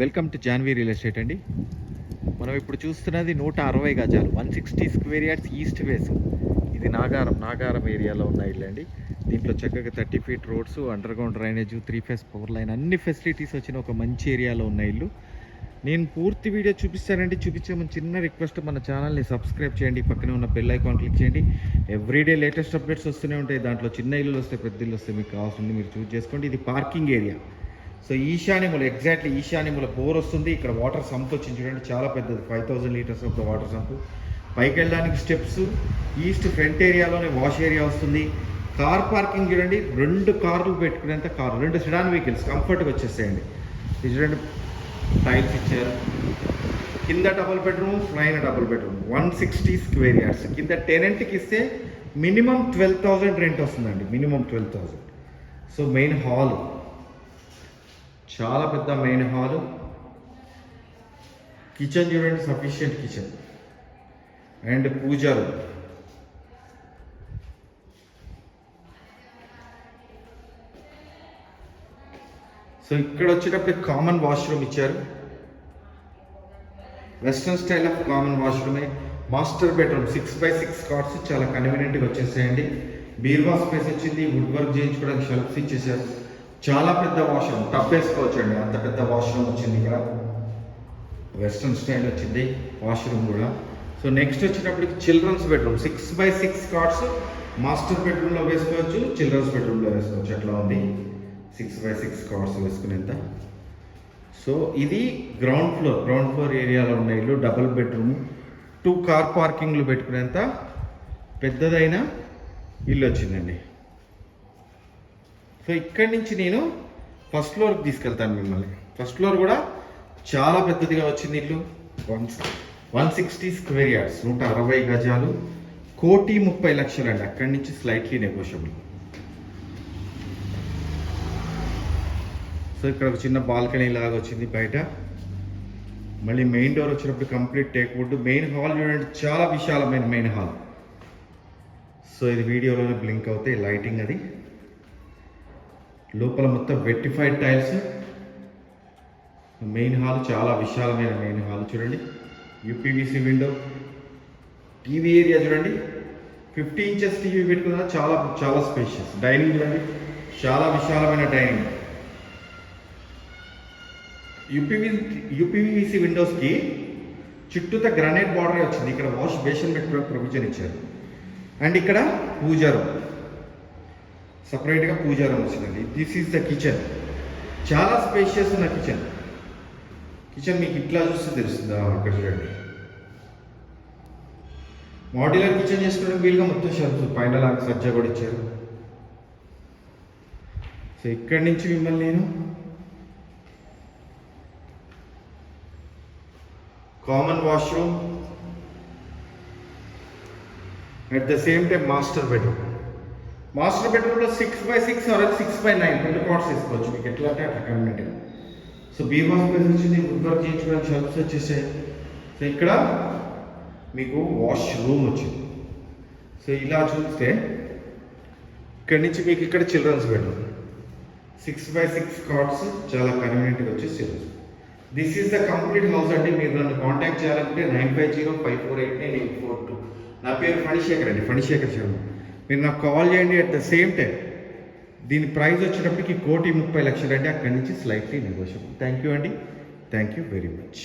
Welcome to Janvi real estate అండి. మనం ఇప్పుడు చూస్తున్నది నూట అరవై గజాలు one sixty square yards east face. ఇది నాగారం నాగారం ఏరియాలో ఉన్న ఇల్లు అండి. దీంట్లో చక్కగా thirty feet roads underground drainage three phase power line అన్ని ఫెసిలిటీస్ వచ్చిన ఒక మంచి ఏరియాలో ఉన్న ఇల్లు. నేను పూర్తి వీడియో చూపిస్తానండి. చూపించే మన చిన్న రిక్వెస్ట్ మన ఛానల్ని సబ్స్క్రైబ్ చేయండి. పక్కనే ఉన్న బెల్ ఐకాన్ క్లిక్ చేయండి. ఎవ్రీడే లేటెస్ట్ అప్డేట్స్ వస్తూనే ఉంటాయి. దాంట్లో చిన్న ఇల్లులు వస్తాయి పెద్ద ఇల్లు వస్తాయి మీకు కావాల్సింది మీరు చూస్ చేసుకోండి. ఇది పార్కింగ్ ఏరియా. సో ఈశాన్యములు ఎగ్జాక్ట్లీ ఈశాన్యముల బోర్ వస్తుంది. ఇక్కడ వాటర్ సంప్ వచ్చింది చూడండి చాలా పెద్దది. Five thousand litres of the water sump పైకి వెళ్ళడానికి స్టెప్స్ ఈస్ట్ ఫ్రంట్ ఏరియాలోనే వాష్ ఏరియా వస్తుంది. కార్ పార్కింగ్ చూడండి రెండు కార్లు పెట్టుకునేంత కార్ రెండు సిడాన్ వెహికల్స్ కంఫర్ట్గా వచ్చేస్తాయండి. చూడండి టైల్స్ ఇచ్చారు. కింద డబుల్ బెడ్రూమ్ పైన double bedroom one sixty square yards కింద టెనెంట్కి ఇస్తే మినిమం ట్వెల్వ్ థౌజండ్ రెంట్ వస్తుందండి. Minimum twelve thousand so main hall చాలా పెద్ద మెయిన్ హాల్ కిచెన్ చూడండి సఫిషియంట్ కిచెన్ అండ్ పూజారు సో ఇక్కడ వచ్చేటప్పుడు కామన్ వాష్రూమ్ ఇచ్చారు. Western style of common వాష్రూమే master bedroom six by six cards చాలా కన్వీనియంట్గా వచ్చేసాయండి. బీర్వా స్పేస్ వచ్చింది వుడ్ వర్క్ చేయించుకోవడానికి షెల్ఫ్స్ ఇచ్చేసారు. చాలా పెద్ద వాష్రూమ్ టప్పేసుకోవచ్చండి అంత పెద్ద వాష్రూమ్ వచ్చింది ఇక్కడ. వెస్ట్రన్ స్టైల్ వచ్చింది. వాష్రూమ్ కూడా. సో నెక్స్ట్ వచ్చేటప్పటికి children's bedroom six by six cards master బెడ్రూమ్లో వేసుకోవచ్చు. చిల్డ్రన్స్ బెడ్రూమ్లో వేసుకోవచ్చు. అట్లా ఉంది. సిక్స్ బై సిక్స్ కార్డ్స్ వేసుకునేంత. సో ఇది గ్రౌండ్ ఫ్లోర్ గ్రౌండ్ ఫ్లోర్ ఏరియాలో ఉన్న ఇల్లు. డబుల్ బెడ్రూమ్ టూ కార్ పార్కింగ్లు పెట్టుకునేంత. పెద్దదైన ఇల్లు వచ్చిందండి. సో ఇక్కడి నుంచి నేను ఫస్ట్ ఫ్లోర్కి తీసుకెళ్తాను మిమ్మల్ని. ఫస్ట్ ఫ్లోర్ కూడా చాలా పెద్దదిగా వచ్చింది ఇల్లు. One one sixty square yards నూట అరవై గజాలు కోటి ముప్పై లక్షలు అండి అక్కడి నుంచి స్లైట్లీ నెగోషియబుల్ సో ఇక్కడ ఒక చిన్న బాల్కనీ లాగా వచ్చింది బయట. మళ్ళీ మెయిన్ డోర్ వచ్చినప్పుడు కంప్లీట్ టేక్వుడ్ మెయిన్ హాల్ చూడండి చాలా విశాలమైన మెయిన్ హాల్. సో ఇది వీడియోలోనే బ్లింక్ అవుతాయి లైటింగ్ అది. లోపల మొత్తం వెట్టిఫైడ్ టైల్స్. మెయిన్ హాల్ చాలా విశాలమైన మెయిన్ హాల్ చూడండి. UPVC window. టీవీ ఏరియా చూడండి. ఫిఫ్టీ ఇంచెస్ టీవీ పెట్టుకున్నా చాలా చాలా స్పేషియస్ డైనింగ్ చూడండి. చాలా విశాలమైన డైనింగ్ యూపీవీ యూపీవీసీ విండోస్కి చుట్టూత గ్రానైట్ బార్డర్ వచ్చింది. ఇక్కడ వాష్ బేషన్ పెట్టుకోవడానికి ప్రొవిజన్ ఇచ్చారు. అండ్ ఇక్కడ పూజారు రూమ్ సపరేట్గా పూజా రూమ్ వచ్చిందండి. దిస్ ఈజ్ ద కిచెన్ చాలా స్పేషియస్ ఉన్న కిచెన్ కిచెన్ మీకు ఇట్లా చూస్తే తెలుస్తుంది? అక్కడ చూడండి. మాడ్యులర్ కిచెన్ చేసుకోవడానికి వీలుగా మొత్తం షెల్ఫ్ పైన లాగా సజ్జ కూడా ఇచ్చారు. సో ఇక్కడి నుంచి మిమ్మల్ని నేను common washroom at the same time master bedroom master బెడ్రూమ్లో six by six or six by nine రెండు కార్డ్స్ వేసుకోవచ్చు. మీకు ఎట్లా అంటే అట్లా సో బీమా స్పేస్ వచ్చింది వుడ్ వర్క్ చేయించుకోవడానికి షెల్ఫ్స్ వచ్చేసాయి. సో ఇక్కడ మీకు వాష్ రూమ్ వచ్చింది. సో ఇలా చూస్తే ఇక్కడి నుంచి మీకు ఇక్కడ children's bedroom six by six cards చాలా కన్వీనియంట్గా వచ్చి children's this is the complete house అండి. మీరు నన్ను కాంటాక్ట్ చేయాలంటే nine five zero five four eight nine eight four two నా పేరు ఫణిశేఖర్ అండి. ఫణిశేఖర్ శర్మ. మీరు నాకు కాల్ చేయండి అట్ ద సేమ్ టైం దీని ప్రైస్ వచ్చేటప్పటికి కోటి ముప్పై లక్షలు అండి అక్కడి నుంచి స్లైట్లీ నెగోషియబుల్ థ్యాంక్ యూ అండి థ్యాంక్ యూ వెరీ మచ్